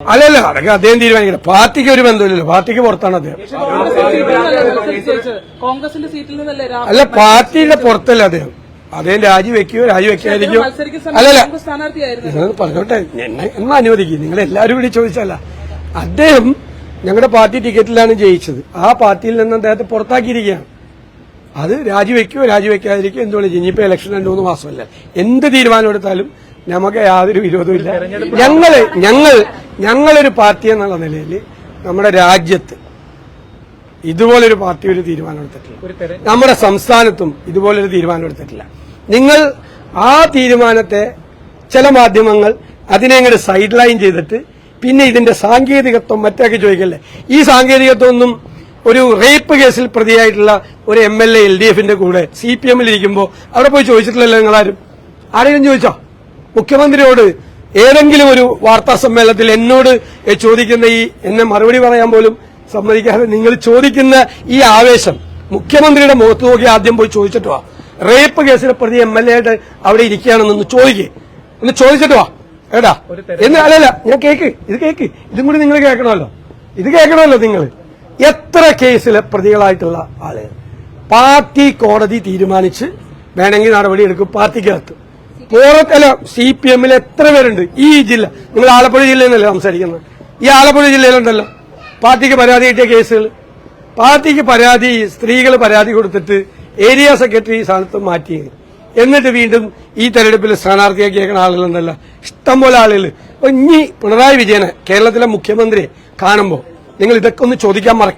അല്ലല്ല അതൊക്കെ അദ്ദേഹം തീരുമാനിക്കണം പാർട്ടിക്ക് ഒരു ബന്ധമില്ലല്ലോ പാർട്ടിക്ക് പുറത്താണ് അദ്ദേഹം. കോൺഗ്രസിന്റെ സീറ്റിൽ നിന്നല്ലേ രാഹുൽ അല്ല പാർട്ടിയുടെ പുറത്തല്ല അദ്ദേഹം. അദ്ദേഹം രാജിവെക്കുകയോ രാജിവെക്കാതിരിക്കോ മത്സരിക്കുന്ന അല്ലല്ല. കോൺഗ്രസ് സ്ഥാനാർത്ഥിയായിരുന്നു. നിങ്ങൾ പറഞ്ഞോട്ടെ എന്നെ എന്നെ അനുവദിക്കും. നിങ്ങൾ എല്ലാവരും കൂടി ചോദിച്ചല്ല അദ്ദേഹം ഞങ്ങളുടെ പാർട്ടി ടിക്കറ്റിലാണ് ജയിച്ചത്. ആ പാർട്ടിയിൽ നിന്ന് അദ്ദേഹത്തെ പുറത്താക്കിയിരിക്കുകയാണ്. അത് രാജിവെക്കുകയോ രാജിവെക്കാതിരിക്കുകയോ എന്തുകൊണ്ട് ഇനിയിപ്പോ ഇലക്ഷൻ രണ്ടു മൂന്ന് മാസമല്ല. എന്ത് തീരുമാനം എടുത്താലും നമുക്ക് യാതൊരു വിരോധമില്ല ഞങ്ങൾ ഞങ്ങൾ ഞങ്ങളൊരു പാർട്ടി എന്നുള്ള നിലയിൽ നമ്മുടെ രാജ്യത്ത് ഇതുപോലൊരു പാർട്ടി ഒരു തീരുമാനം എടുത്തിട്ടില്ല. നമ്മുടെ സംസ്ഥാനത്തും ഇതുപോലൊരു തീരുമാനം എടുത്തിട്ടില്ല. നിങ്ങൾ ആ തീരുമാനത്തെ ചില മാധ്യമങ്ങൾ അതിനെ ഇങ്ങോട്ട് സൈഡ് ലൈൻ ചെയ്തിട്ട് പിന്നെ ഇതിന്റെ സാങ്കേതികത്വം മറ്റൊക്കെ ചോദിക്കല്ലേ? ഈ സാങ്കേതികത്വം ഒന്നും ഒരു റേപ്പ് കേസിൽ പ്രതിയായിട്ടുള്ള ഒരു M L A L D എഫിന്റെ കൂടെ സി പി എമ്മിൽ ഇരിക്കുമ്പോൾ അവിടെ പോയി ചോദിച്ചിട്ടില്ലല്ലോ നിങ്ങളാരും? ആരെങ്കിലും ചോദിച്ചോ? മുഖ്യമന്ത്രിയോട് ഏതെങ്കിലും ഒരു വാർത്താ സമ്മേളനത്തിൽ എന്നോട് ചോദിക്കുന്ന ഈ എന്നെ മറുപടി പറയാൻ പോലും സമ്മതിക്കാതെ നിങ്ങൾ ചോദിക്കുന്ന ഈ ആവേശം മുഖ്യമന്ത്രിയുടെ മുഖത്ത് നോക്കി ആദ്യം പോയി ചോദിച്ചിട്ട് വാ. റേപ്പ് കേസിലെ പ്രതി എം എൽ എ ആയിട്ട് അവിടെ ഇരിക്കുകയാണെന്നൊന്ന് ചോദിക്കേ. ഒന്ന് ചോദിച്ചിട്ട് വാ. ഏടാ എന്ന് അല്ലല്ല ഞാൻ കേക്ക് ഇത് കേക്ക്. ഇതും കൂടി നിങ്ങൾ കേൾക്കണമല്ലോ. ഇത് കേൾക്കണമല്ലോ നിങ്ങൾ. എത്ര കേസിലെ പ്രതികളായിട്ടുള്ള ആളുകൾ പാർട്ടി കോടതി തീരുമാനിച്ച് വേണമെങ്കിൽ നടപടി എടുക്കും പുറത്തല്ല സി പി എമ്മിൽ എത്ര പേരുണ്ട്? ഈ ജില്ല. നിങ്ങൾ ആലപ്പുഴ ജില്ലയിൽ നിന്നല്ലേ സംസാരിക്കുന്നത്? ഈ ആലപ്പുഴ ജില്ലയിലുണ്ടല്ലോ. പാർട്ടിക്ക് പരാതി കിട്ടിയ കേസുകൾ. പാർട്ടിക്ക് പരാതി സ്ത്രീകൾ പരാതി കൊടുത്തിട്ട് ഏരിയ സെക്രട്ടറി സ്ഥാനത്ത് മാറ്റി എന്നിട്ട് വീണ്ടും ഈ തെരഞ്ഞെടുപ്പിൽ സ്ഥാനാർത്ഥിയാക്കിയേക്കുന്ന ആളുകളുണ്ടല്ലോ ഇഷ്ടംപോലെ ആളുകൾ ഇനി പിണറായി വിജയനെ കേരളത്തിലെ മുഖ്യമന്ത്രിയെ കാണുമ്പോൾ നിങ്ങൾ ഇതൊക്കെ ഒന്ന് ചോദിക്കാൻ മറക്കരുത്.